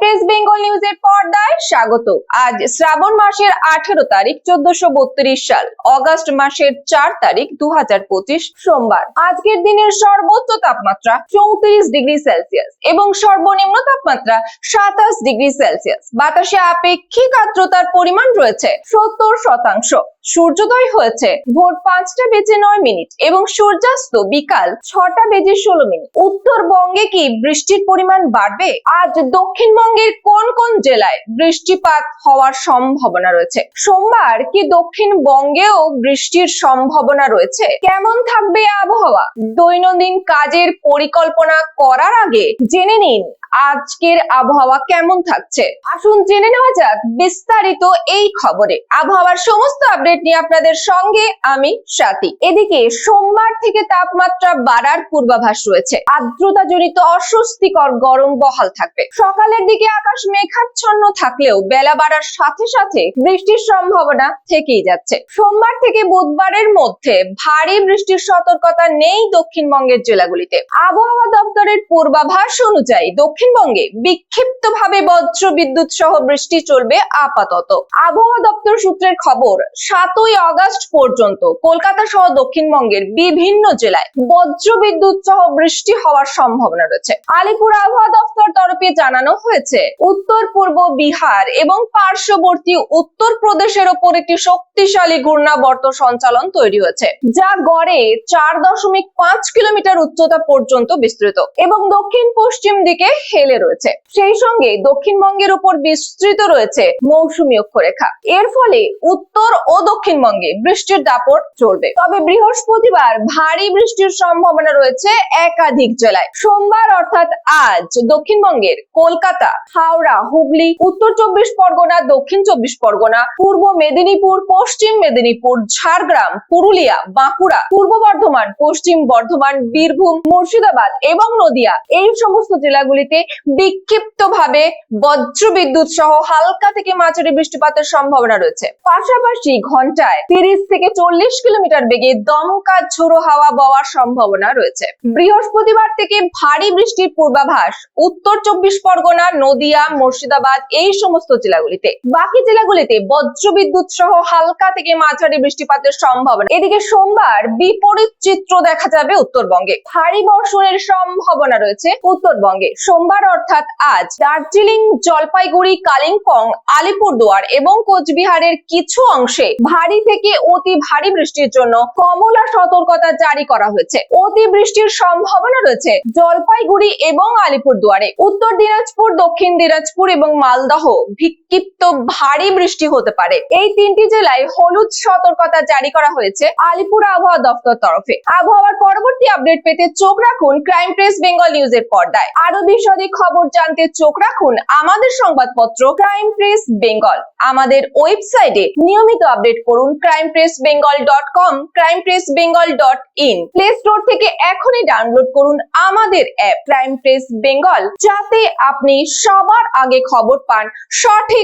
Press Bengal নিউজের পর্দায় স্বাগত। আজ শ্রাবণ মাসের আঠেরো তারিখ, চোদ্দশো বত্রিশ সাল। অগস্ট মাসের চার তারিখ দু সোমবার। আজকের দিনের সর্বোচ্চ তাপমাত্রা চৌত্রিশ ডিগ্রি সেলসিয়াস এবং সর্বনিম্ন তাপমাত্রা সাতাশ ডিগ্রি সেলসিয়াস। বাতাসে আপেক্ষিক আর্দ্রতার পরিমাণ রয়েছে সত্তর শতাংশ। সূর্যোদয় হয়েছে ভোর পাঁচটা বেজে নয় মিনিট এবং সূর্যাস্ত বিকাল ছটা বেজে ষোলো মিনিট। উত্তরবঙ্গে কি বৃষ্টির পরিমাণ বাড়বে? আজ দক্ষিণবঙ্গের কোন কোন জেলায় বৃষ্টিপাত হওয়ার সম্ভাবনা রয়েছে? সোমবার কি দক্ষিণবঙ্গেও বৃষ্টির সম্ভাবনা রয়েছে? কেমন থাকবে আবহাওয়া? দৈনন্দিন কাজের পরিকল্পনা করার আগে জেনে নিন আজকের আবহাওয়া কেমন থাকছে। আসুন জেনে নেওয়া যাক বিস্তারিত এই খবরে। আবহাওয়ার সমস্ত আপডেট নিয়ে আপনাদের সঙ্গে আমি সাথী এদিকে সোমবার থেকে তাপমাত্রা বাড়ার পূর্বাভাস রয়েছে। আর্দ্রতা জনিত অস্বস্তিকর গরম বহাল থাকবে। সকালের দিকে আকাশ মেঘাচ্ছন্ন থাকলেও বেলা বাড়ার সাথে সাথে বৃষ্টির সম্ভাবনা থেকেই যাচ্ছে। সোমবার থেকে বুধবারের মধ্যে ভারী বৃষ্টির সতর্কতা নেই দক্ষিণবঙ্গের জেলাগুলিতে। আবহাওয়া দপ্তরের পূর্বাভাস অনুযায়ী দক্ষিণবঙ্গে বিক্ষিপ্তভাবে বজ্র বিদ্যুৎ সহ বৃষ্টি চলবে আপাতত। আবহাওয়া দপ্তর সূত্রের খবর, সাতই আগস্ট পর্যন্ত কলকাতা সহ দক্ষিণবঙ্গের বিভিন্ন জেলায় বজ্র বিদ্যুৎ সহ বৃষ্টি হওয়ার সম্ভাবনা রয়েছে। আলিপুর আবহাওয়া দপ্তর তরফে জানানো হয়েছে উত্তর পূর্ব বিহার এবং পার্শ্ববর্তী উত্তর প্রদেশের ওপর একটি শক্তিশালী ঘূর্ণাবর্ত সঞ্চালন তৈরি হয়েছে, যা গড়ে চার দশমিক পাঁচ কিলোমিটার উচ্চতা পর্যন্ত বিস্তৃত এবং দক্ষিণ পশ্চিম দিকে হেলে রয়েছে। সেই সঙ্গে দক্ষিণবঙ্গের উপর বিস্তৃত রয়েছে মৌসুমী অক্ষরেখা। এর ফলে উত্তর ও দক্ষিণবঙ্গে বৃষ্টির দাপট চলবে। তবে বৃহস্পতিবার ভারী বৃষ্টির সম্ভাবনা রয়েছে একাধিক জেলায়। সোমবার অর্থাৎ আজ দক্ষিণবঙ্গের কলকাতা হাওড়া, হুগলি, উত্তর চব্বিশ পরগনা, দক্ষিণ চব্বিশ পরগনা, পূর্ব মেদিনীপুর, পশ্চিম মেদিনীপুর, ঝাড়গ্রাম, পুরুলিয়া, বাঁকুড়া, পূর্ব বর্ধমান, পশ্চিম বর্ধমান, বীরভূম, মুর্শিদাবাদ এবং নদিয়া। এই সমস্ত জেলাগুলিতে বিক্ষিপ্তভাবে বজ্র বিদ্যুৎ সহ হালকা থেকে মাঝারি বৃষ্টিপাতের সম্ভাবনা রয়েছে। পাশাপাশি ঘন্টায় তিরিশ থেকে চল্লিশ কিলোমিটার বেগে দমকা ঝোড়ো হাওয়া বওয়ার সম্ভাবনা রয়েছে। বৃহস্পতিবার থেকে ভারী বৃষ্টির পূর্বাভাস উত্তর চব্বিশ পরগনা নদিয়া, মুর্শিদাবাদ এই সমস্ত জেলাগুলিতে। বাকি জেলাগুলিতে বজ্রবিদ্যুৎ সহ হালকা থেকে মাঝারি বৃষ্টিপাতের সম্ভাবনা। এদিকে সোমবার বিপরীত চিত্র দেখা যাবে উত্তরবঙ্গে। ভারী বর্ষণের সম্ভাবনা রয়েছে উত্তরবঙ্গে। সোমবার অর্থাৎ আজ দার্জিলিং, জলপাইগুড়ি, কালিম্পং, আলিপুরদুয়ার এবং কোচবিহারের কিছু অংশে ভারী থেকে অতি ভারী বৃষ্টির জন্য কমলা সতর্কতা জারি করা হয়েছে। অতি বৃষ্টির সম্ভাবনা রয়েছে জলপাইগুড়ি এবং আলিপুরদুয়ারে। উত্তর দিনাজপুর দক্ষিণ দিনাজপুর এবং মালদহ বিক্ষিপ্ত ভারী বৃষ্টি হতে পারে। এই তিনটি জেলায় হলুদ সতর্কতা জারি করা হয়েছে আলিপুর আবহাওয়া দপ্তর তরফে। আবহাওয়ার পরবর্তী আপডেট পেতে চোখ রাখুন ক্রাইম প্রেস বেঙ্গল নিউজের পর্দায়। আরও বিশদে খবর জানতে চোখ রাখুন আমাদের সংবাদপত্র ক্রাইম প্রেস বেঙ্গল। আমাদের ওয়েবসাইটে নিয়মিত আপডেট করুন crime press Bengal dot com, crime press Bengal dot in. Play store থেকে এখনই ডাউনলোড করুন আমাদের অ্যাপ ক্রাইম প্রেস বেঙ্গল, যাতে আপনি সবার আগে খবর পান সঠিক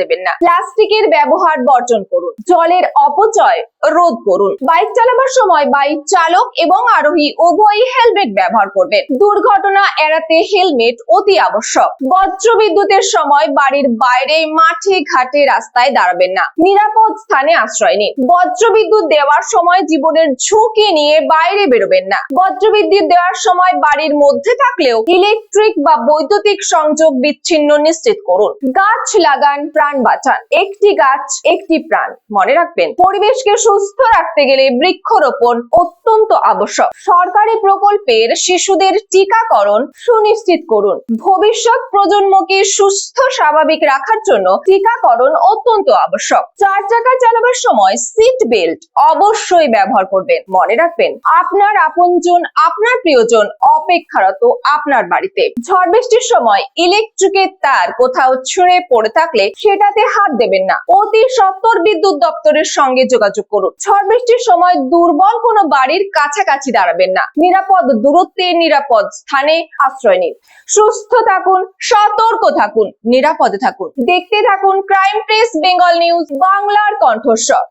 দেবেন না। প্লাস্টিকের ব্যবহার বর্জন করুন। জলের অপচয় রোধ করুন। বাইক চালাবার সময় বাইক চালক এবং আরোহী উভয়ই হেলমেট ব্যবহার করবেন। দুর্ঘটনা এড়াতে হেলমেট অতি আবশ্যক। বজ্র বিদ্যুতের সময় বাড়ির বাইরে মাঠে ঘাটে রাস্তায় দাঁড়াবেন না। নিরাপদ স্থানে আশ্রয় নিন। বজ্র বিদ্যুৎ দেওয়ার সময় জীবনের ঝুঁকি নিয়ে বাইরে বেরোবেন না। বজ্র বিদ্যুৎ দেওয়ার সময় বাড়ির মধ্যে থাকলেও ইলেকট্রিক বা বৈদ্যুতিক সংযোগ বিচ্ছিন্ন নিশ্চিত করুন। গাছ লাগান প্রাণ বাঁচান। একটি গাছ, একটি প্রাণ। মনে রাখবেন, পরিবেশকে সুস্থ রাখতে গেলে বৃক্ষরোপণ অত্যন্ত আবশ্যক। সরকারি প্রকল্পের শিশুদের টিকাকরণ সুনিশ্চিত করুন। ভবিষ্যৎ প্রজন্মকে সুস্থ, স্বাভাবিক রাখার জন্য টিকাকরণ অত্যন্ত আবশ্যক। চার চাকা চালাবার সময় সিট বেল্ট অবশ্যই ব্যবহার করবেন। মনে রাখবেন, আপনার আপনজন, আপনার প্রিয়জন অপেক্ষারত আপনার বাড়িতে। ঝড় বৃষ্টির সময় ইলেকট্রিকের তার কোথাও ছুঁড়ে পড়ে থাকলে সেটাতে হাত দেবেন না। অতি সত্তর বিদ্যুৎ দপ্তরের সঙ্গে যোগাযোগ করুন। ঝড় বৃষ্টির সময় দুর্বল কোনো বাড়ির কাছাকাছি দাঁড়াবেন না। নিরাপদ দূরত্বে নিরাপদ স্থানে আশ্রয় নিন। সুস্থ থাকুন, সতর্ক থাকুন, নিরাপদে থাকুন। দেখতে থাকুন ক্রাইম প্রেস, বেঙ্গল নিউজ, বাংলার কণ্ঠস্বর।